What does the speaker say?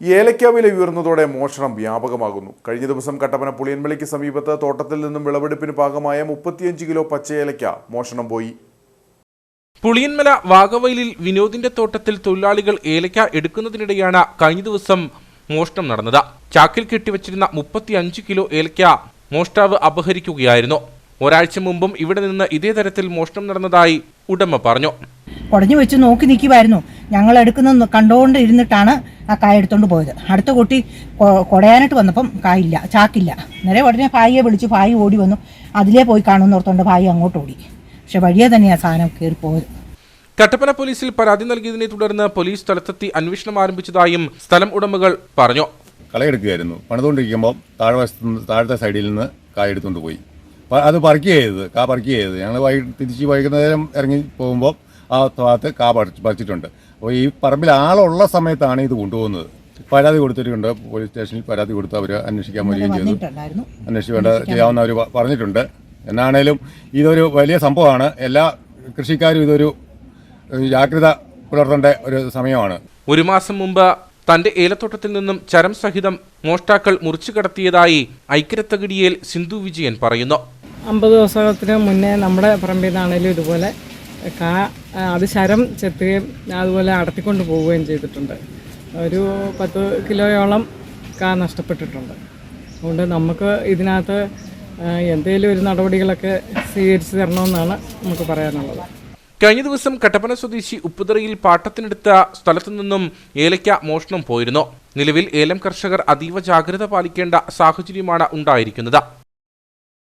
ഏലക്ക വില ഉയർന്നതോടെ മോഷണം വ്യാപകമാകുന്നു. കഴിഞ്ഞ ദിവസം കട്ടപ്പന പുളിയൻമലയ്ക്ക് സമീപത്ത് തോട്ടത്തിൽ നിന്നും വിളവെടുപ്പിന് ഭാഗമായ മുപ്പത്തിയഞ്ച് കിലോ പച്ചയേലക്ക മോഷണം പോയി. പുളിയൻമല വാഗവയലിൽ വിനോദിന്റെ തോട്ടത്തിൽ തൊഴിലാളികൾ ഏലക്ക എടുക്കുന്നതിനിടെയാണ് കഴിഞ്ഞ ദിവസം മോഷണം നടന്നത്. ചാക്കിൽ കെട്ടിവച്ചിരുന്ന മുപ്പത്തിയഞ്ച് കിലോ ഏലക്ക മോഷ്ടാവ് അപഹരിക്കുകയായിരുന്നു. ഒരാഴ്ച മുമ്പും ഇവിടെ നിന്ന് ഇതേ തരത്തിൽ മോഷണം നടന്നതായി ഉടമ പറഞ്ഞു. കുടഞ്ഞു വെച്ച് നോക്കി നിൽക്കുമായിരുന്നു ഞങ്ങൾ എടുക്കുന്ന കണ്ടുകൊണ്ട് ഇരുന്നിട്ടാണ് ആ കായ എടുത്തോണ്ട് പോയത്. അടുത്ത കുട്ടി കുടയാനായിട്ട് വന്നപ്പം കായില്ല ചാക്കില്ല. നേരെ ഉടനെ ഭായിയെ വിളിച്ചു ഭായി ഓടി വന്നു. അതിലേ പോയി കാണുമെന്ന് ഓർത്തോണ്ട് ഭായി അങ്ങോട്ട് ഓടി. പക്ഷെ വഴിയെ തന്നെയാണ് സാധനം കയറി പോയത്. കട്ടപ്പന പോലീസിൽ പരാതി നൽകിയതിനെ തുടർന്ന് പോലീസ് സ്ഥലത്തെത്തി അന്വേഷണം ആരംഭിച്ചതായും സ്ഥലം ഉടമകൾ പറഞ്ഞു. കളയെടുക്കുകയായിരുന്നു. പണിതുകൊണ്ടിരിക്കുമ്പോൾ താഴ്വശത്ത് താഴത്തെ സൈഡിൽ നിന്ന് കായ എടുത്തുകൊണ്ട് പോയി. അത് പറിക്കുക ചെയ്തത് കാ പറിക്കുക ചെയ്തത് ഞങ്ങൾ വൈകി തിരിച്ച് വൈകുന്നേരം ഇറങ്ങി പോകുമ്പോൾ ആ ഭാഗത്ത് കാ പറിച്ച് പറിച്ചിട്ടുണ്ട് അപ്പോൾ ഈ പറമ്പിൽ ആളുള്ള സമയത്താണ് ഇത് കൊണ്ടുപോകുന്നത്. പരാതി കൊടുത്തിട്ടുണ്ട്. പോലീസ് സ്റ്റേഷനിൽ പരാതി കൊടുത്ത് അവർ അന്വേഷിക്കാൻ വരികയും ചെയ്തു. അന്വേഷിക്കേണ്ട അന്വേഷിച്ച് വേണ്ട ചെയ്യാവുന്നവർ പറഞ്ഞിട്ടുണ്ട്. എന്നാണേലും ഇതൊരു വലിയ സംഭവമാണ്. എല്ലാ കൃഷിക്കാരും ഇതൊരു ജാഗ്രത പുലർത്തേണ്ട ഒരു സമയമാണ്. ഒരു മാസം മുമ്പ് തന്റെ ഏലത്തോട്ടത്തിൽ നിന്നും ചരം സഹിതം മോഷ്ടാക്കൾ മുറിച്ചു കടത്തിയതായി ഐക്യരത്തകിടിയിൽ സിന്ധു വിജയൻ പറയുന്നു. അമ്പത് ദിവസത്തിന് മുന്നേ നമ്മുടെ പറമ്പിൽ നിന്നാണേലും ഇതുപോലെ കാ അത് ശരം ചെത്തുകയും അതുപോലെ അടത്തിക്കൊണ്ട് പോവുകയും ചെയ്തിട്ടുണ്ട്. ഒരു പത്ത് കിലോയോളം കാ നഷ്ടപ്പെട്ടിട്ടുണ്ട്. അതുകൊണ്ട് നമുക്ക് ഇതിനകത്ത് എന്തെങ്കിലും ഒരു നടപടികളൊക്കെ സ്വീകരിച്ചു തരണമെന്നാണ് നമുക്ക് പറയാനുള്ളത്. കഴിഞ്ഞ ദിവസം കട്ടപ്പന സ്വദേശി ഉപ്പുതറയിൽ പാട്ടത്തിനെടുത്ത സ്ഥലത്തു നിന്നും ഏലയ്ക്ക മോഷണം പോയിരുന്നു. നിലവിൽ ഏലം കർഷകർ അതീവ ജാഗ്രത പാലിക്കേണ്ട സാഹചര്യമാണ് ഉണ്ടായിരിക്കുന്നത്.